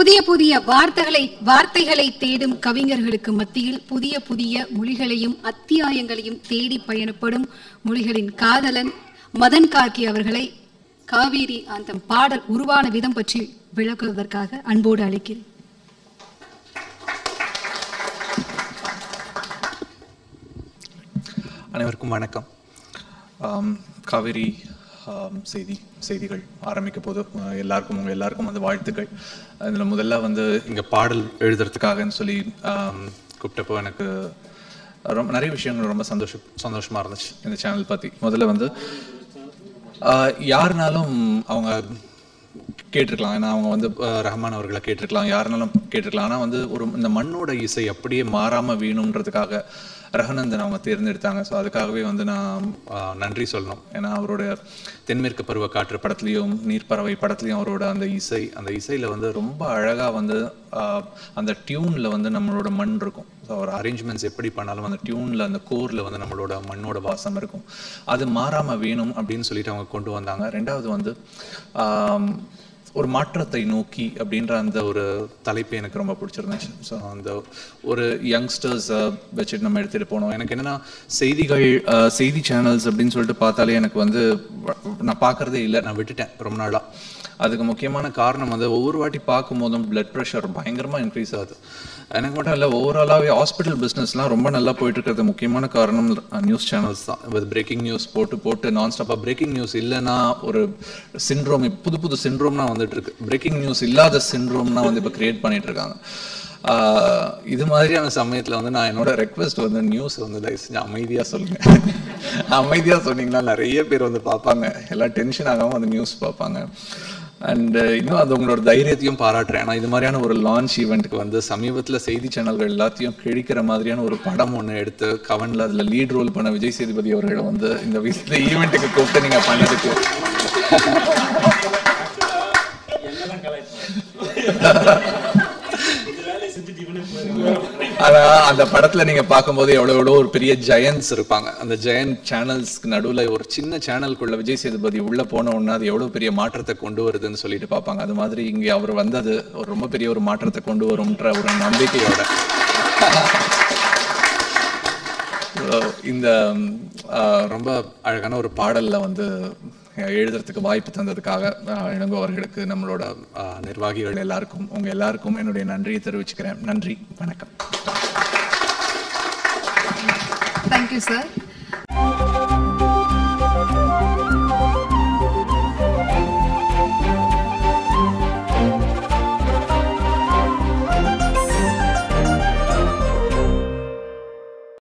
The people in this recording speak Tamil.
புதிய புதிய வார்த்தைகளை வார்த்தைகளை தேடும் கவிஞர்களுக்கு மத்தியில் புதிய புதிய மொழிகளையும் அத்தியாயங்களையும் தேடி பயணப்படும் மொழிகளின் காதலன் மதன் கார்கி அவர்களை காவேரி அந்த பாடல் உருவான விதம் பற்றி விளக்குவதற்காக அன்போடு அழைக்கிறேன். அனைவருக்கும் வணக்கம். காவேரி செய்தி செய்திகள் ஆரம்பிக்க போது எல்லாருக்கும் உங்கள் எல்லாருக்கும் வந்து வாழ்த்துக்கள். இதில் முதல்ல வந்து இங்கே பாடல் எழுதுறதுக்காகன்னு சொல்லி கூப்பிட்டப்போ எனக்கு ரொம்ப நிறைய விஷயங்கள் ரொம்ப சந்தோஷம் சந்தோஷமாக இருந்துச்சு இந்த சேனல் பற்றி முதல்ல வந்து யாருனாலும் அவங்க கேட்டிருக்கலாம். ஏன்னா அவங்க வந்து ரஹ்மான் அவர்களை கேட்டிருக்கலாம். யாருனாலும் கேட்டிருக்கலாம். ஆனால் வந்து ஒரு இந்த மண்ணோட இசை அப்படியே மாறாமல் வேணுன்றதுக்காக ரகுநந்தன் அவங்க தேர்ந்தெடுத்தாங்க. ஸோ அதுக்காகவே வந்து நான் நன்றி சொல்லணும். ஏன்னா அவரோட தென்மேற்கு பருவ காற்று படத்துலையும் நீர்ப்பறவை படத்துலையும் அவரோட அந்த இசை அந்த இசையில் வந்து ரொம்ப அழகாக வந்து அந்த டியூனில் வந்து நம்மளோட மண் இருக்கும். ஸோ ஒரு அரேஞ்ச்மெண்ட்ஸ் எப்படி பண்ணாலும் அந்த டியூனில் அந்த கோரில் வந்து நம்மளோட மண்ணோட வாசம் இருக்கும். அது மாறாமல் வேணும் அப்படின்னு சொல்லிட்டு அவங்க கொண்டு வந்தாங்க. ரெண்டாவது வந்து ஒரு மாற்றத்தை நோக்கி அப்படின்ற அந்த ஒரு தலைப்பு எனக்கு ரொம்ப பிடிச்சிருந்துச்சு. ஸோ அந்த ஒரு யங்ஸ்டர்ஸை வச்சுட்டு நம்ம எடுத்துகிட்டு போனோம். எனக்கு என்னென்னா செய்திகள் செய்தி சேனல்ஸ் அப்படின்னு சொல்லிட்டு பார்த்தாலே எனக்கு வந்து நான் பார்க்கறதே இல்லை. நான் விட்டுட்டேன் ரொம்ப நாளாக அதுக்கு முக்கியமான காரணம் வந்து ஒவ்வொரு வாட்டி பார்க்கும் போதும் பிளட் ப்ரெஷர் பயங்கரமாக இன்க்ரீஸ் ஆகுது. எனக்கு மட்டும் இல்லை ஓவராலாகவே ஹாஸ்பிட்டல் பிஸ்னஸ்லாம் ரொம்ப நல்லா போயிட்டு இருக்கிறது முக்கியமான காரணம் நியூஸ் சேனல்ஸ் தான் வித் பிரேக்கிங் நியூஸ் போட்டு போட்டு நான் ஸ்டாப்பாக பிரேக்கிங் நியூஸ் இல்லைன்னா ஒரு சிண்ட்ரோம் புது புது சிண்ட்ரோம்னா வந்துட்டு இருக்கு பிரேக்கிங் நியூஸ் இல்லாத சிண்ட்ரோம்னா வந்து இப்போ கிரியேட் பண்ணிட்டு இருக்காங்க இது மாதிரியான சமயத்தில் வந்து நான் என்னோட ரெக்வெஸ்ட் வந்து நியூஸ் வந்து தயவு செஞ்சு அமைதியாக சொல்லுங்க. அமைதியாக சொன்னீங்கன்னா நிறைய பேர் வந்து பார்ப்பாங்க. எல்லாம் டென்ஷன் ஆகாமல் அந்த நியூஸ் பார்ப்பாங்க. அண்ட் இன்னும் அது உங்களோட தைரியத்தையும் பாராட்டுறேன். ஏன்னா இது மாதிரியான ஒரு லான்ச் ஈவெண்ட்டுக்கு வந்து சமீபத்தில் செய்தி சேனல்கள் எல்லாத்தையும் கிழிக்கிற மாதிரியான ஒரு படம் ஒன்று எடுத்து கவனில் அதில் லீட் ரோல் பண்ண விஜய் சேதுபதி அவர்களை வந்து இந்த இந்த ஈவெண்ட்டுக்கு கூப்பிட்டு நீங்கள் பண்ணதுக்கு. ஆனா அந்த படத்துல நீங்க பார்க்கும்போது எவ்வளவு எவ்வளவு ஒரு பெரிய ஜெயன்ஸ் இருப்பாங்க. அந்த ஜெயன் சேனல்ஸ்க்கு நடுவுல ஒரு சின்ன சேனலுக்குள்ள விஜய் சேதுபதி உள்ள போன உடனே அது எவ்வளவு பெரிய மாற்றத்தை கொண்டு வருதுன்னு சொல்லிட்டு பார்ப்பாங்க. அது மாதிரி இங்க அவர் வந்தது ஒரு ரொம்ப பெரிய ஒரு மாற்றத்தை கொண்டு வரும்ன்ற ஒரு நம்பிக்கையோட. இந்த ரொம்ப அழகான ஒரு பாடல்ல வந்து எழுதுறதுக்கு வாய்ப்பு தந்ததுக்காக ஆஹ், இளங்கோ அவர்களுக்கு நம்மளோட ஆஹ், நிர்வாகிகள் எல்லாருக்கும் உங்க எல்லாருக்கும் என்னுடைய நன்றியை தெரிவிச்சுக்கிறேன். நன்றி. வணக்கம். Thank you sir